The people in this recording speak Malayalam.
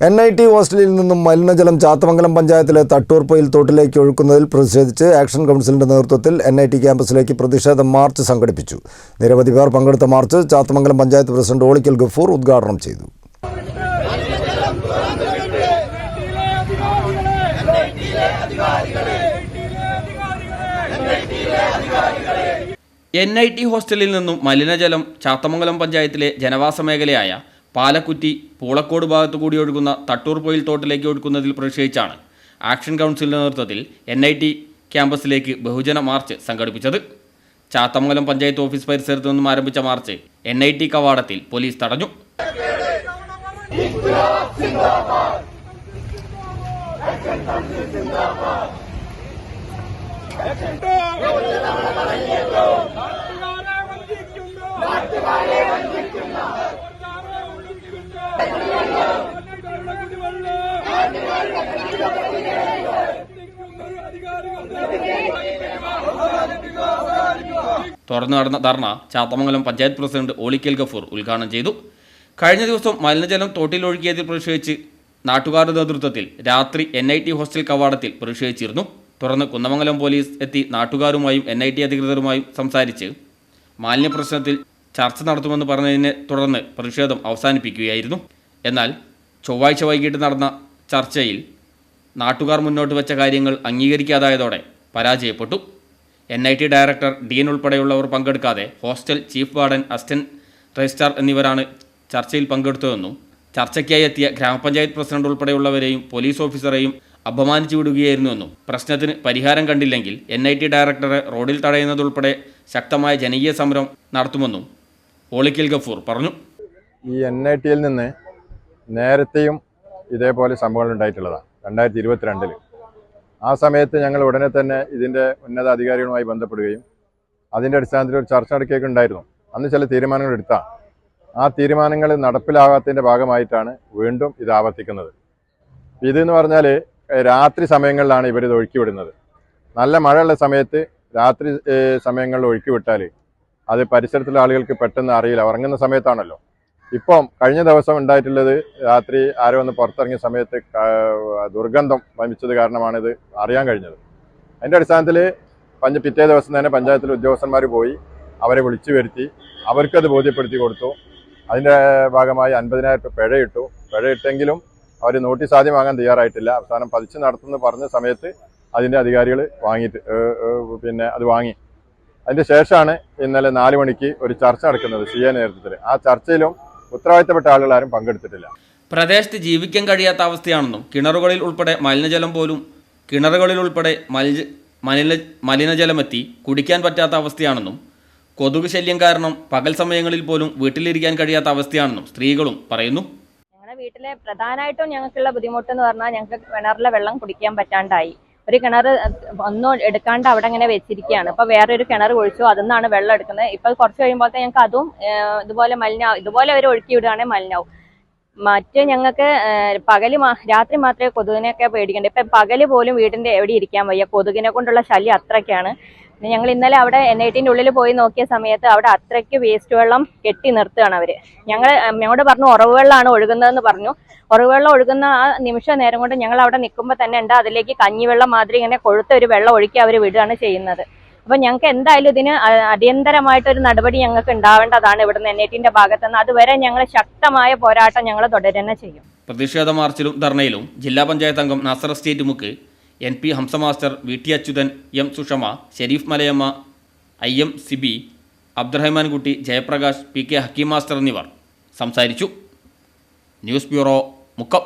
എൻ ഐ ടി ഹോസ്റ്റലിൽ നിന്നും മലിനജലം ചാത്തമംഗലം പഞ്ചായത്തിലെ തട്ടൂർപ്പയിൽ തോട്ടിലേക്ക് ഒഴുക്കുന്നതിൽ പ്രതിഷേധിച്ച് ആക്ഷൻ കൗൺസിലിന്റെ നേതൃത്വത്തിൽ എൻ ഐ ടി ക്യാമ്പസിലേക്ക് പ്രതിഷേധ മാർച്ച് സംഘടിപ്പിച്ചു. നിരവധി പേർ പങ്കെടുത്ത മാർച്ച് ചാത്തമംഗലം പഞ്ചായത്ത് പ്രസിഡന്റ് ഓളിക്കൽ ഗഫൂർ ഉദ്ഘാടനം ചെയ്തു. എൻ ഐ ടി ഹോസ്റ്റലിൽ നിന്നും മലിനജലം ചാത്തമംഗലം പഞ്ചായത്തിലെ ജനവാസ മേഖലയായ പാലക്കുറ്റി പൂളക്കോട് ഭാഗത്തു കൂടി ഒഴുകുന്ന തട്ടൂർ പൊയിൽ തോട്ടിലേക്ക് ഒഴുക്കുന്നതിൽ പ്രതിഷേധിച്ചാണ് ആക്ഷൻ കൗൺസിലിന്റെ നേതൃത്വത്തിൽ എൻ ഐ ടി ക്യാമ്പസിലേക്ക് ബഹുജന മാർച്ച് സംഘടിപ്പിച്ചത്. ചാത്തമംഗലം പഞ്ചായത്ത് ഓഫീസ് പരിസരത്തു നിന്നും ആരംഭിച്ച മാർച്ച് എൻ ഐ ടി കവാടത്തിൽ പോലീസ് തടഞ്ഞു. നാട്ടുകാരെ വഞ്ചിക്കുന്ന നാട്ടുകാരെ വഞ്ചിക്കുന്ന നാട്ടുകാരുടെ തുറന്നു നടന്ന ധർണ ചാത്തമംഗലം പഞ്ചായത്ത് പ്രസിഡന്റ് ഓളിക്കൽ ഗഫൂർ ഉദ്ഘാടനം ചെയ്തു. കഴിഞ്ഞ ദിവസം മലിനജലം തോട്ടിലൊഴുകിയതിൽ പ്രതിഷേധിച്ച് നാട്ടുകാരുടെ നേതൃത്വത്തിൽ രാത്രി എൻ ഐ ടി ഹോസ്റ്റൽ കവാടത്തിൽ പ്രതിഷേധിച്ചിരുന്നു. തുടർന്ന് കുന്നമംഗലം പോലീസ് എത്തി നാട്ടുകാരുമായും എൻ ഐ ടി അധികൃതരുമായും സംസാരിച്ച് മാലിന്യ പ്രശ്നത്തിൽ ചർച്ച നടത്തുമെന്ന് പറഞ്ഞതിനെ തുടർന്ന് പ്രതിഷേധം അവസാനിപ്പിക്കുകയായിരുന്നു. എന്നാൽ ചൊവ്വാഴ്ച വൈകിട്ട് നടന്ന ചർച്ചയിൽ നാട്ടുകാർ മുന്നോട്ട് വെച്ച കാര്യങ്ങൾ അംഗീകരിക്കാതായതോടെ പരാജയപ്പെട്ടു. N I T director dean ഉൾപ്പെടെയുള്ളവർ പങ്കെടുക്കാതെ hostel chief warden assistant registrar എന്നിവരാണ് ചർച്ചയിൽ പങ്കെടുത്തതെന്നും ചർച്ചയ്ക്കായി എത്തിയ ഗ്രാമപഞ്ചായത്ത് പ്രസിഡന്റ് ഉൾപ്പെടെയുള്ളവരെയും പോലീസ് ഓഫീസറെയും അപമാനിച്ചു വിടുകയായിരുന്നുവെന്നും പ്രശ്നത്തിന് പരിഹാരം കണ്ടില്ലെങ്കിൽ എൻ ഐ ടി ഡയറക്ടറെ റോഡിൽ തടയുന്നതുൾപ്പെടെ ശക്തമായ ജനകീയ സമരം നടത്തുമെന്നും ഓളിക്കൽ ഗഫൂർ പറഞ്ഞു. ഈ എൻ ഐ ടിയിൽ നിന്ന് നേരത്തെയും ഇതേപോലെ സംഭവങ്ങൾ ഉണ്ടായിട്ടുള്ളതാണ്. രണ്ടായിരത്തി ഇരുപത്തിരണ്ടിൽ ആ സമയത്ത് ഞങ്ങൾ ഉടനെ തന്നെ ഇതിന്റെ ഉന്നത അധികാരികളുമായി ബന്ധപ്പെടുകയും അതിന്റെ അടിസ്ഥാനത്തിൽ ഒരു ചർച്ച നടക്കുകയൊക്കെ ഉണ്ടായിരുന്നു അന്ന് ചില തീരുമാനങ്ങൾ എടുത്താൽ ആ തീരുമാനങ്ങൾ നടപ്പിലാകാത്തതിന്റെ ഭാഗമായിട്ടാണ് വീണ്ടും ഇത് ആവർത്തിക്കുന്നത്. ഇതെന്ന് പറഞ്ഞാൽ രാത്രി സമയങ്ങളിലാണ് ഇവരിത് ഒഴുക്കി വിടുന്നത് നല്ല മഴയുള്ള സമയത്ത് രാത്രി സമയങ്ങളിൽ ഒഴുക്കി വിട്ടാൽ അത് പരിസരത്തുള്ള ആളുകൾക്ക് പെട്ടെന്ന് അറിയില്ല. ഉറങ്ങുന്ന സമയത്താണല്ലോ. ഇപ്പം കഴിഞ്ഞ ദിവസം ഉണ്ടായിട്ടുള്ളത് രാത്രി ആരോ ഒന്ന് പുറത്തിറങ്ങിയ സമയത്ത് ദുർഗന്ധം വമിച്ചത് കാരണമാണിത് അറിയാൻ കഴിഞ്ഞത്. അതിന്റെ അടിസ്ഥാനത്തിൽ പഞ്ച പിറ്റേ ദിവസം തന്നെ പഞ്ചായത്തിലെ ഉദ്യോഗസ്ഥന്മാർ പോയി അവരെ വിളിച്ചു വരുത്തി അവർക്കത് ബോധ്യപ്പെടുത്തി കൊടുത്തു. അതിന്റെ ഭാഗമായി അൻപതിനായിരം രൂപ പിഴയിട്ടു. പിഴയിട്ടെങ്കിലും അവർ നോട്ടീസ് ആദ്യം വാങ്ങാൻ തയ്യാറായിട്ടില്ല. അവസാനം പതിച്ച് നടത്തുമെന്ന് പറഞ്ഞ സമയത്ത് അതിന്റെ അധികാരികൾ വാങ്ങിയിട്ട് പിന്നെ അത് വാങ്ങി. അതിന്റെ ശേഷമാണ് ഇന്നലെ നാല് മണിക്ക് ഒരു ചർച്ച നടക്കുന്നത് സി എ നേതൃത്വത്തിൽ ആ ചർച്ചയിലും ഉത്തരവാദിത്തപ്പെട്ട ആളുകൾ ആരും പങ്കെടുത്തിട്ടില്ല. പ്രദേശത്ത് ജീവിക്കാൻ കഴിയാത്ത അവസ്ഥയാണെന്നും കിണറുകളിൽ ഉൾപ്പെടെ മലിനജലം പോലും കിണറുകളിൽ ഉൾപ്പെടെ മലിന മലിന മലിനജലമെത്തി കുടിക്കാൻ പറ്റാത്ത അവസ്ഥയാണെന്നും കൊതുക് ശല്യം കാരണം പകൽ സമയങ്ങളിൽ പോലും വീട്ടിലിരിക്കാൻ കഴിയാത്ത അവസ്ഥയാണെന്നും സ്ത്രീകളും പറയുന്നു. ഞങ്ങളുടെ വീട്ടിലെ പ്രധാനമായിട്ടും ഞങ്ങൾക്കുള്ള ബുദ്ധിമുട്ട് എന്ന് പറഞ്ഞാൽ ഞങ്ങൾക്ക് കിണറിലെ വെള്ളം കുടിക്കാൻ പറ്റാണ്ടായി. ഒരു കിണർ ഒന്നും എടുക്കാണ്ട് അവിടെ ഇങ്ങനെ വെച്ചിരിക്കുകയാണ്. ഇപ്പൊ വേറെ ഒരു കിണർ ഒഴിച്ചു അതിന്നാണ് വെള്ളം എടുക്കുന്നത്. ഇപ്പൊ കുറച്ച് കഴിയുമ്പോഴത്തെ ഞങ്ങൾക്ക് അതും ഇതുപോലെ മലിന ഇതുപോലെ അവർ ഒഴുക്കി വിടുകയാണെങ്കിൽ മലിനാവും. മറ്റ് ഞങ്ങൾക്ക് പകൽ രാത്രി മാത്രമേ കൊതുകിനെയൊക്കെ പേടിക്കണ്ടേ. ഇപ്പൊ പകൽ പോലും വീടിന്റെ എവിടെ ഇരിക്കാൻ വയ്യ. കൊതുകിനെ കൊണ്ടുള്ള ശല്യം അത്രയ്ക്കാണ്. പിന്നെ ഞങ്ങൾ ഇന്നലെ അവിടെ എൻ ഐ ടിന്റെ ഉള്ളിൽ പോയി നോക്കിയ സമയത്ത് അവിടെ അത്രയ്ക്ക് വേസ്റ്റ് വെള്ളം കെട്ടി നിർത്തുകയാണ് അവർ. ഞങ്ങൾ ഞങ്ങളോട് പറഞ്ഞു ഉറവ് വെള്ളമാണ് ഒഴുകുന്നതെന്ന് പറഞ്ഞു. ഉറവ് വെള്ളം ഒഴുകുന്ന ആ നിമിഷ നേരം കൊണ്ട് ഞങ്ങൾ അവിടെ നിൽക്കുമ്പോൾ തന്നെ ഉണ്ട് അതിലേക്ക് കഞ്ഞിവെള്ളം മാതിരി ഇങ്ങനെ കൊഴുത്ത ഒരു വെള്ളം ഒഴുക്കി അവർ വിടുകയാണ് ചെയ്യുന്നത്. അപ്പൊ ഞങ്ങൾക്ക് എന്തായാലും ഇതിന് അടിയന്തരമായിട്ടൊരു നടപടി ഞങ്ങൾക്ക് ഉണ്ടാവേണ്ടതാണ് ഇവിടുന്ന് എൻ ഐ ടിന്റെ ഭാഗത്തുനിന്ന്. അതുവരെ ഞങ്ങൾ ശക്തമായ പോരാട്ടം ഞങ്ങൾ തുടരുന്ന ചെയ്യും. പ്രതിഷേധ മാർച്ചിലും ധർണയിലും ജില്ലാ പഞ്ചായത്ത് അംഗം Nasar estate Mukku N P Hamsa master V T Achuthan M Sushama Sherif Malayamma I M Sibi Abdurahmankutty Jayaprakash P K Hakeem master എന്നിവർ സംസാരിച്ചു. News bureau Mukkam.